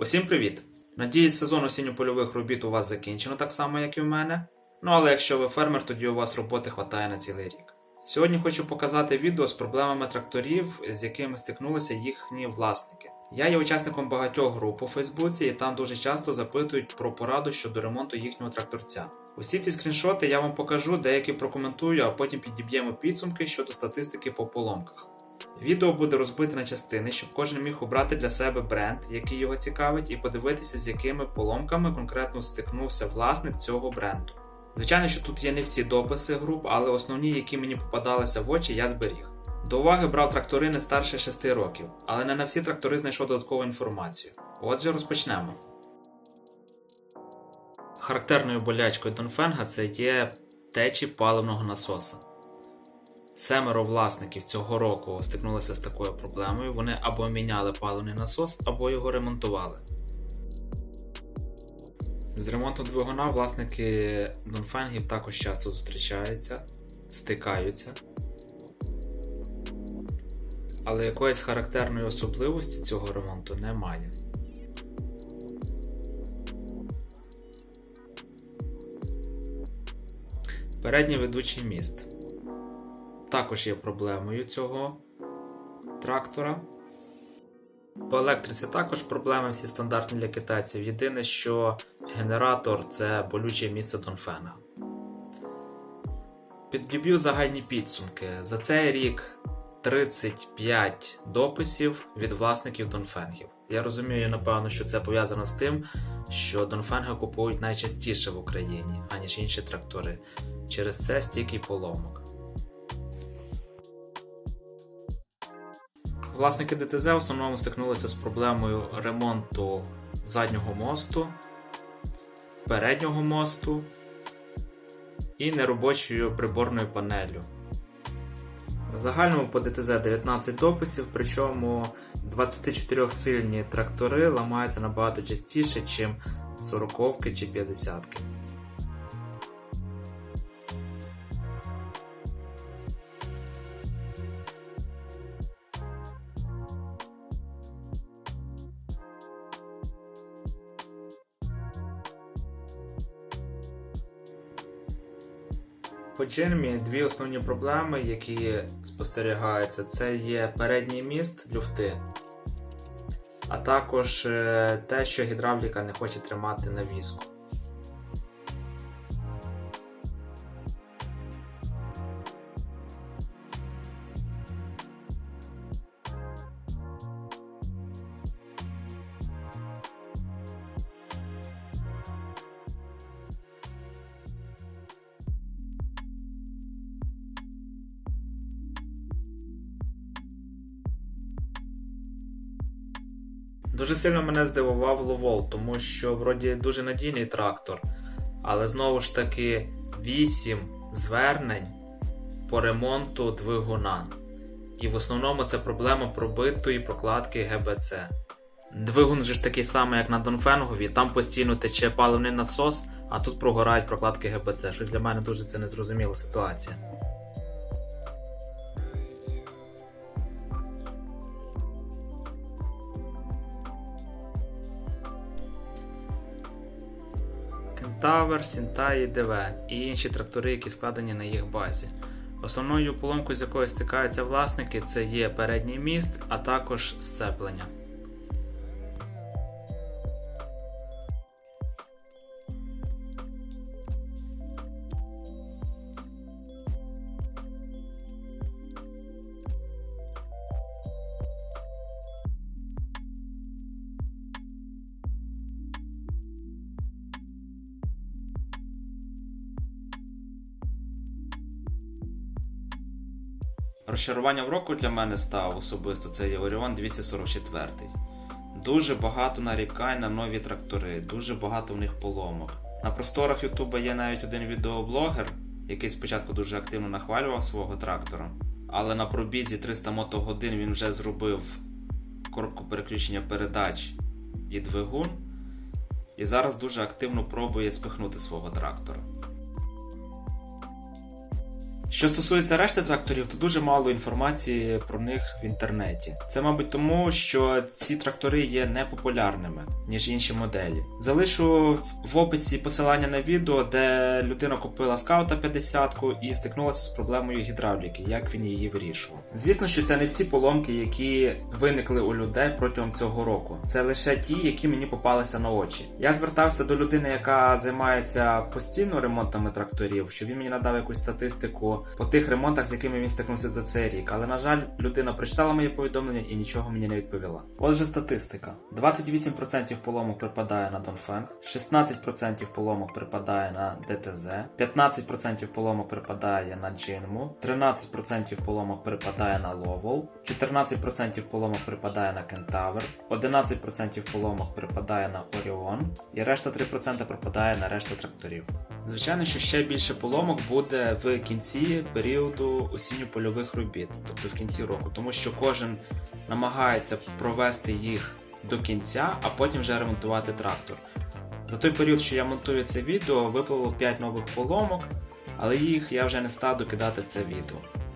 Усім привіт! Надіюсь, сезон осінньо-польових робіт у вас закінчено так само, як і у мене. Ну але якщо ви фермер, тоді у вас роботи хватає на цілий рік. Сьогодні хочу показати відео з проблемами тракторів, з якими стикнулися їхні власники. Я є учасником багатьох груп у Фейсбуці, і там дуже часто запитують про пораду щодо ремонту їхнього тракторця. Усі ці скріншоти я вам покажу, деякі прокоментую, а потім підіб'ємо підсумки щодо статистики по поломках. Відео буде розбите на частини, щоб кожен міг обрати для себе бренд, який його цікавить, і подивитися, з якими поломками конкретно стикнувся власник цього бренду. Звичайно, що тут є не всі дописи груп, але основні, які мені попадалися в очі, я зберіг. До уваги брав трактори не старше 6 років, але не на всі трактори знайшов додаткову інформацію. Отже, розпочнемо. Характерною болячкою Донфенга це є течі паливного насоса. Семеро власників цього року стикнулися з такою проблемою. Вони або міняли паливний насос, або його ремонтували. З ремонту двигуна власники Донфенгів також часто зустрічаються, стикаються. Але якоїсь характерної особливості цього ремонту немає. Передній ведучий міст також є проблемою цього трактора. По електриці також проблеми всі стандартні для китайців. Єдине, що генератор це болюче місце Донфенга. Підб'ю загальні підсумки. За цей рік 35 дописів від власників Донфенгів. Я розумію, напевно, що це пов'язано з тим, що Донфенги купують найчастіше в Україні, аніж інші трактори. Через це стільки поломок. Власники ДТЗ в основному стикнулися з проблемою ремонту заднього мосту, переднього мосту і неробочою приборною панеллю. В загальному по ДТЗ 19 дописів, причому 24 сильні трактори ламаються набагато частіше, ніж 40 чи 50. -ки. По Джинмі дві основні проблеми, які спостерігаються, це є передній міст люфти, а також е, те, що гідравліка не хоче тримати навіску. Дуже сильно мене здивував Ловол, тому що вроді дуже надійний трактор, але знову ж таки 8 звернень по ремонту двигуна. І в основному це проблема пробитої прокладки ГБЦ. Двигун же ж такий самий, як на Донфенгові, там постійно тече паливний насос, а тут прогорають прокладки ГБЦ. Щось для мене дуже це незрозуміла ситуація. Кентавр, Сінтай, ДВ і інші трактори, які складені на їх базі. Основною поломкою, з якою стикаються власники, це є передній міст, а також сцеплення. Розчаруванням року для мене став особисто це Оріон 244. Дуже багато нарікань на нові трактори, дуже багато в них поломок. На просторах Ютуба є навіть один відеоблогер, який спочатку дуже активно нахвалював свого трактора, але на пробізі 300 мотогодин він вже зробив коробку переключення передач і двигун, і зараз дуже активно пробує спихнути свого трактора. Що стосується решти тракторів, то дуже мало інформації про них в інтернеті. Це, мабуть, тому, що ці трактори є непопулярними. ніж інші моделі. Залишу в- описі посилання на відео, де людина купила скаута 50 і стикнулася з проблемою гідравліки, як він її вирішував. Звісно, що це не всі поломки, які виникли у людей протягом цього року. Це лише ті, які мені попалися на очі. Я звертався до людини, яка займається постійно ремонтами тракторів, щоб він мені надав якусь статистику по тих ремонтах, з якими він стикнувся за цей рік. Але на жаль, людина прочитала моє повідомлення і нічого мені не відповіла. Отже, статистика: 28% поломок припадає на Донфенг, 16% поломок припадає на ДТЗ, 15% поломок припадає на Джинму, 13% поломок припадає на Ловол, 14% поломок припадає на Кентавр, 11% поломок припадає на Оріон, і решта 3% припадає на решту тракторів. Звичайно, що ще більше поломок буде в кінці періоду осінньо-польових робіт, тобто в кінці року, тому що кожен намагається провести їх до кінця, а потім вже ремонтувати трактор. За той період, що я монтую це відео, випливло 5 нових поломок, але їх я вже не став докидати в це відео.